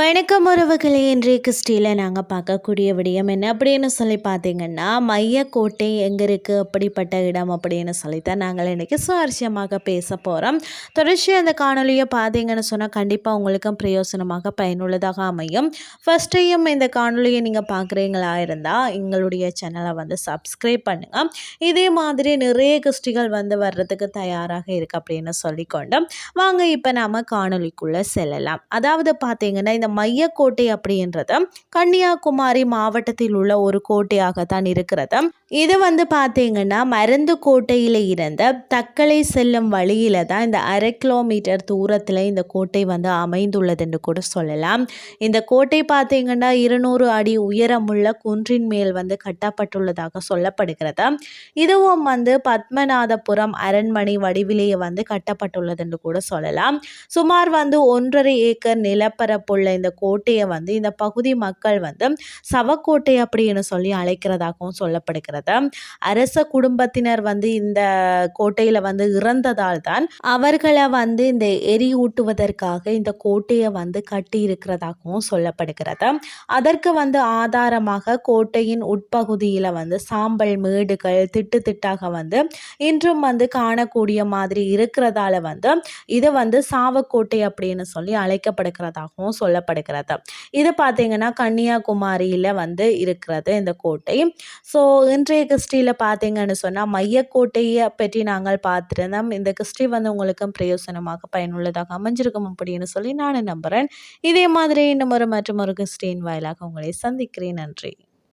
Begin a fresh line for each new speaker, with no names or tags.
வணக்கம் உறவுகளே. இன்றைய கிறிஸ்டியில் நாங்கள் பார்க்கக்கூடிய விடயம் என்ன அப்படின்னு சொல்லி பார்த்தீங்கன்னா மையக்கோட்டை எங்கே இருக்குது அப்படிப்பட்ட இடம் அப்படின்னு சொல்லி தான் நாங்கள் இன்றைக்கி சுவாரஸ்யமாக பேச போகிறோம் தொடர்ச்சி அந்த காணொலியை பார்த்தீங்கன்னு சொன்னால் கண்டிப்பாக உங்களுக்கும் பிரயோசனமாக பயனுள்ளதாக அமையும். ஃபஸ்ட்டையும் இந்த காணொலியை நீங்கள் பார்க்குறீங்களா இருந்தால் எங்களுடைய சேனலை வந்து சப்ஸ்கிரைப் பண்ணுங்கள் இதே மாதிரி நிறைய கிறிஸ்டிகள் வந்து வர்றதுக்கு தயாராக இருக்குது அப்படின்னு சொல்லிக்கொண்டு வாங்க இப்போ நாம் காணொலிக்குள்ளே செல்லலாம். அதாவது பார்த்தீங்கன்னா இந்த மையக்கோட்டை அப்படின்றது கன்னியாகுமரி மாவட்டத்தில் உள்ள ஒரு கோட்டையாகத்தான் இருக்கிறது. இது வந்து பார்த்தீங்கன்னா மருந்து கோட்டையில் இருந்த தக்கலை செல்லும் வழியில் தான் இந்த அரை கிலோமீட்டர் தூரத்தில் இந்த கோட்டை வந்து அமைந்துள்ளது என்று கூட சொல்லலாம். இந்த கோட்டை பார்த்தீங்கன்னா இருநூறு அடி உயரமுள்ள குன்றின் மேல் வந்து கட்டப்பட்டுள்ளதாக சொல்லப்படுகிறது. இதுவும் வந்து பத்மநாதபுரம் அரண்மனை வடிவிலேயே வந்து கட்டப்பட்டுள்ளது என்று கூட சொல்லலாம். சுமார் வந்து ஒன்றரை ஏக்கர் நிலப்பரப்புள்ள இந்த கோட்டையை வந்து இந்த பகுதி மக்கள் வந்து சவக்கோட்டை அப்படின்னு சொல்லி அழைக்கிறதாகவும் சொல்லப்படுகிறது. அரச குடும்பத்தினர் வந்து இந்த கோட்டையில் வந்து இறந்ததால் தான் அவர்களை வந்து இந்த எரியூட்டுவதற்காக இந்த கோட்டையை வந்து கட்டி இருக்கிறதாகவும் சொல்லப்படுகிறது. அதற்கு வந்து ஆதாரமாக கோட்டையின் உட்பகுதியில் வந்து சாம்பல் மேடுகள் திட்டு திட்டாக வந்து இன்றும் வந்து காணக்கூடிய மாதிரி இருக்கிறதால வந்து இது வந்து சாவக்கோட்டை அப்படின்னு சொல்லி அழைக்கப்படுகிறதாகவும் சொல்ல சொல்லப்படுகிறது இது பார்த்தீங்கன்னா கன்னியாகுமரியில் வந்து இருக்கிறது இந்த கோட்டை. ஸோ இன்றைய கிறிஸ்டியில் பார்த்தீங்கன்னு சொன்னால் மையக்கோட்டையை பற்றி நாங்கள் பார்த்துருந்தோம். இந்த கிறிஸ்டி வந்து உங்களுக்கும் பிரயோசனமாக பயனுள்ளதாக அமைஞ்சிருக்கும் அப்படின்னு சொல்லி நான் நம்புகிறேன் இதே மாதிரி இன்னும் ஒரு மற்றும் ஒரு கிறிஸ்டின் வாயிலாக உங்களை சந்திக்கிறேன். நன்றி.